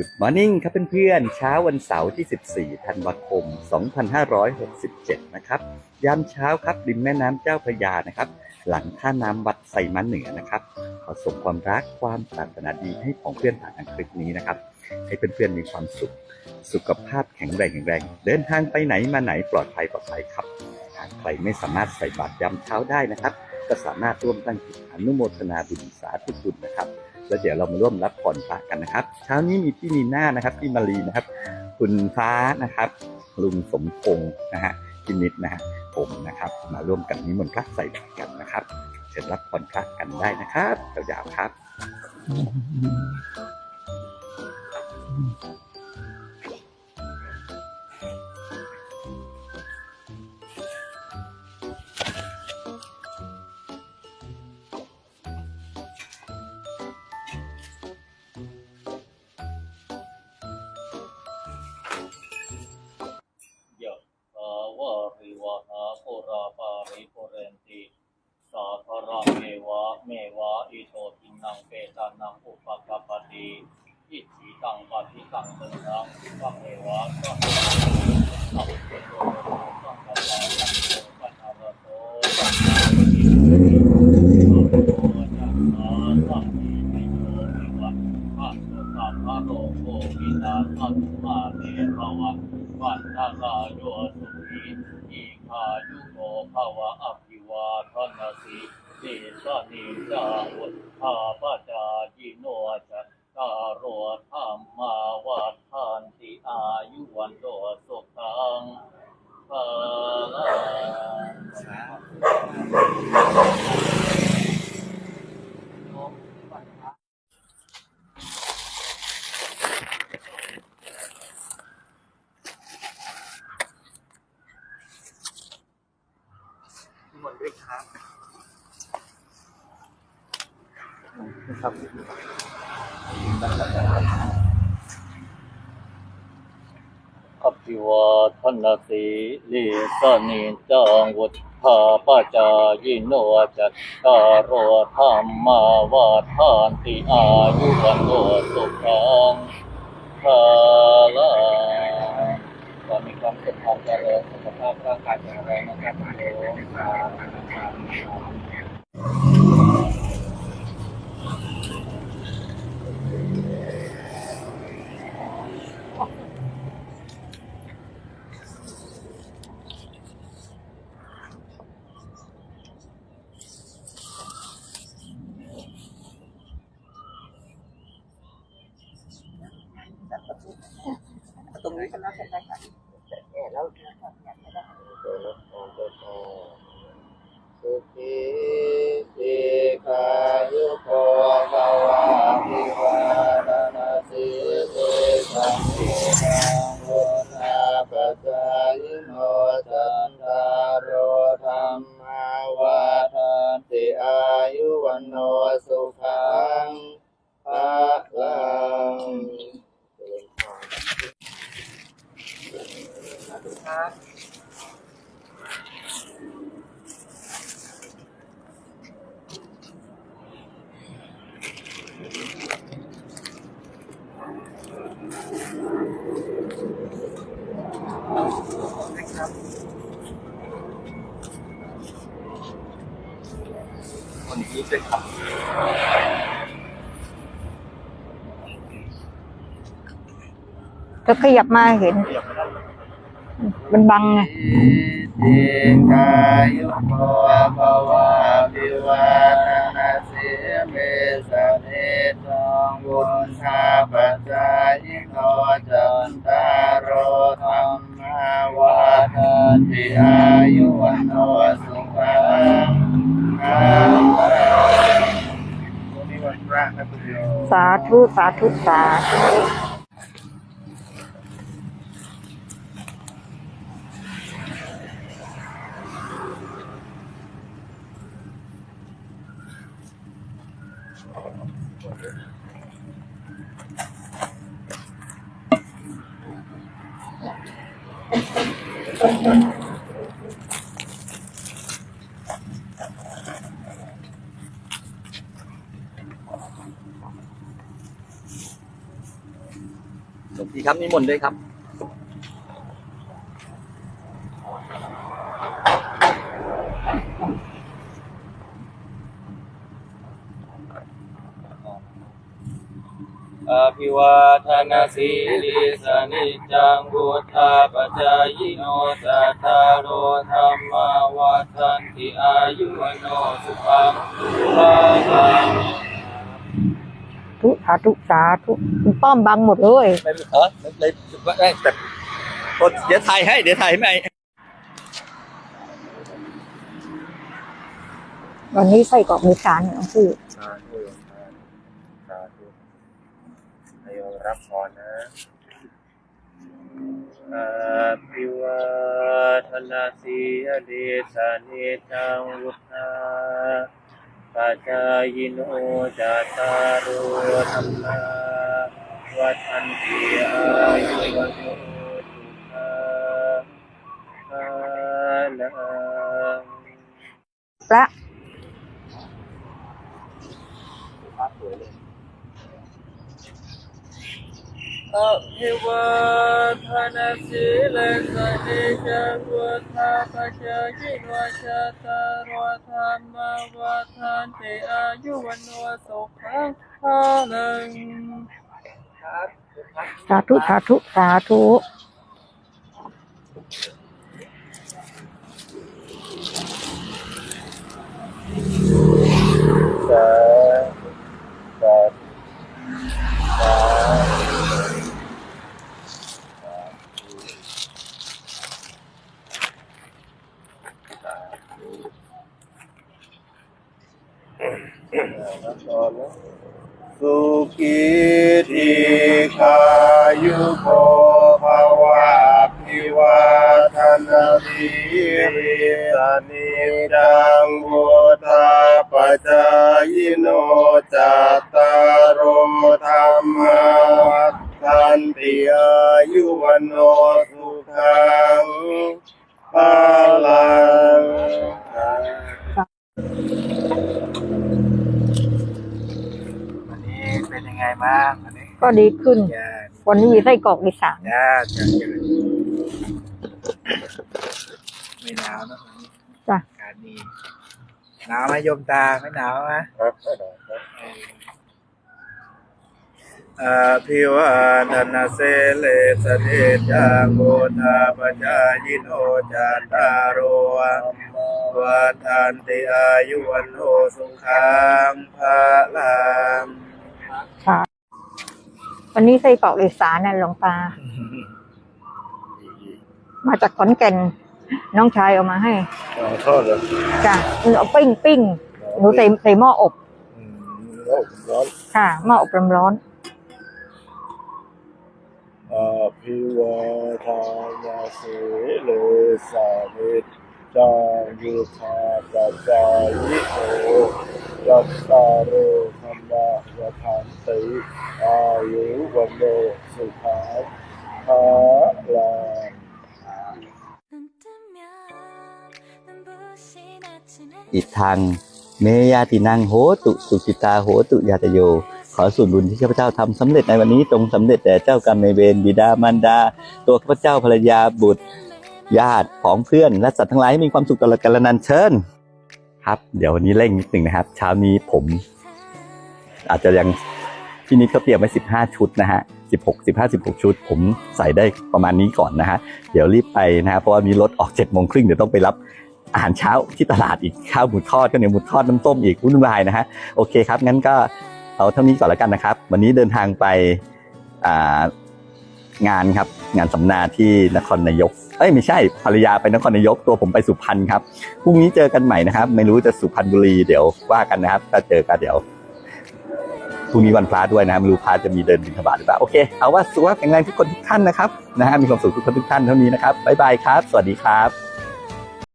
Good Morning ครับเพื่อนๆเช้าวันเสาร์ที่ 14 ธันวาคม 2567 นะครับยามเช้าครับริมแม่น้ำเจ้าพระยานะครับ หลังท่าน้ำวัดไซมันเหนือนะครับ ขอส่งความรักความปรารถนาดีให้ของเพื่อนผ่านทางคลิปนี้นะครับ ให้เพื่อนๆมีความสุข สุขภาพแข็งแรงแข็งแรง เดินทางไปไหนมาไหนปลอดภัยปลอดภัยครับหากใครไม่สามารถใส่บาตรยามเช้าได้นะครับ ก็สามารถร่วมตั้งจิตอนุโมทนาบุญสาธุบุญนะครับ แล้วเดี๋ยวเรามาร่วมรับผ่อนพระกันนะครับ เช้านี้มีพี่นีน่านะครับพี่มารีนะครับ คุณฟ้านะครับลุงสมพงศ์นะฮะพี่นิดนะฮะผมนะครับ มาร่วมกันนิมนต์พระใส่บาตรกันนะครับ เชิญรับผ่อนพระกันได้นะครับยาวๆครับ นังเปตานังอุปกปปติอิจิตังปฏิตังตุนังสังเมวะสังเมวะสังเมวะสังฆปาลังโตปัญหารโตสังฆปาโตจักขาสังมิมิโตวิวัตพัสสะสัพพะโลกโควินาศตุมาเตภวัตวันทากาโยสุขีอีคายุโกภาวะอภิวาทนาสิสิสานิจาวุ ธาปจาจิโนจัตตาโรธรรมาวัฏทานติอายุวันโดสุขังภาลังนิมนด้วยครับ นะครับอภิวาทนาสีลิสานิจังวุธาปจายิโนจัตตารโรธรรมาวัฏทานติอายุวันโดสุขังภาลังขอมีความสุขความเจริญสุขภาพร่างกายแข็งแรงนะครับ ตรงนี้ก็น่าจะได้ค่ะแต่แล้วสุขีสิกายุโกภวะภิวานาสิสิสังสิทังวุฒาปัจจายโนจันทารโรธรรมาวัฏันติอายุวันโนสุขังภะลัง ครับ คนนี้ด้วยครับก็ขยับมาเห็น มันบังไงติกายุโกภวะภิวานาสิเมสเนตังบุญชาปัจจายิโนจันตารโรธรรมาวัฏันติอายุ สาธุสาธุสาธุอ หลวงพี่ ครับนิมนต์ด้วยครับอภิวาทนาสีลิสนิจังบุทธาปจายโนจัตตารโอธรรมาวัฏันติอายุโนสุขังภาสาธุสาธุคุณป้อมบังหมดเลยไม่เออเลยแต่เดี๋ยวถ่ายให้ เดี๋ยวถ่ายให้ไหมวันนี้ไส้กรอกมีสารหลวงพี่สาธุสาธุให้โยมรับพรนะอาภิวาทนาสีลิสนิจังบุทธา ปัจจายโนจัตตารุธรรมาวัฏันติอายุวันโนสุขาภาลังพระ ภิวาทนาสีเลสนิจังวุฒาปัจจายโนจัตตารโอธรรมวัฏันติอายุวันโนสุขังภาลังสาธุสาธุสาธุ สาสาสา สุขีทีขายุโกภวะพิวาทนาทีริสนิจังบุทธาปจายโนจัตตารโอธรรมาวันติอายุวันโนสุขังภา บ้างวันนี้ก็ดีขึ้นยาวันนี้มีไส้กรอกมีสารยาจะเจอไม่หนาวนะวันนี้จ้ะ อากาศดีหนาวไหมโยมตาไม่หนาวไหม ครับอาภิวาทนาเสเลสเนจังโมทาปจายิโนจัตตารโอวัฏันติอายุวันโนสุขังภาลัง ค่ะ วันนี้ไส้กรอกอีสานน่ะหลวงตา มาจากขอนแก่น น้องชายเอามาให้ขอโทษเลยจ้ะเอาปิ้งปิ้งหนูใส่ใส่หม้ออบอืมโอ้ร้อนค่ะหม้ออบร้อนอาภิวาทานาเสเลสานิจจังยุทธาปจายโนยัตตาร ขันติอายุวันโลสุขังพลังอิทัง เมยาตินังโหตุสุจิตาโหตุยาตโย ขอส่วนบุญที่ข้าพเจ้าทำสำเร็จในวันนี้จงสำเร็จแต่เจ้ากรรมในเวรบิดามารดา ตัวข้าพเจ้าภรรยาบุตรญาติของเพื่อนและสัตว์ทั้งหลายให้มีความสุขตลอดกาลนานเชิญครับ เดี๋ยววันนี้เร่งนิดหนึ่งนะครับ เช้านี้ผม อาจจะยังพี่นิดเขาเตรียมไว้ 15 ชุดนะฮะ 16 15 16 ชุด ผมใส่ได้ประมาณนี้ก่อนนะฮะ เดี๋ยวรีบไปนะฮะ เพราะว่ามีรถออก7โมงครึ่งเดี๋ยวต้องไปรับอาหารเช้าที่ตลาดอีกข้าวหมูทอดข้าวเนี่ยหมูทอดน้ำส้มอีกวุ่นวายนะฮะ โอเคครับ งั้นก็เอาเท่านี้ก่อนแล้วกันนะครับ วันนี้เดินทางไปงานครับ งานสัมมนาที่นครนายก เอ้ยไม่ใช่ภรรยาไปนครนายกตัวผมไปสุพรรณครับ พรุ่งนี้เจอกันใหม่นะครับ ไม่รู้จะสุพรรณบุรีเดี๋ยวว่ากันนะครับถ้าเจอกันเดี๋ยว พรุ่งนี้วันพระด้วยนะครับไม่รู้พระจะมีเดินบิณฑบาตหรือเปล่าโอเคเอาว่าสุขภาพแข็งแรงทุกคนทุกท่านนะครับนะฮะมีความสุขทุกคนทุกท่านเท่านี้นะครับบ๊ายบายครับ สวัสดีครับ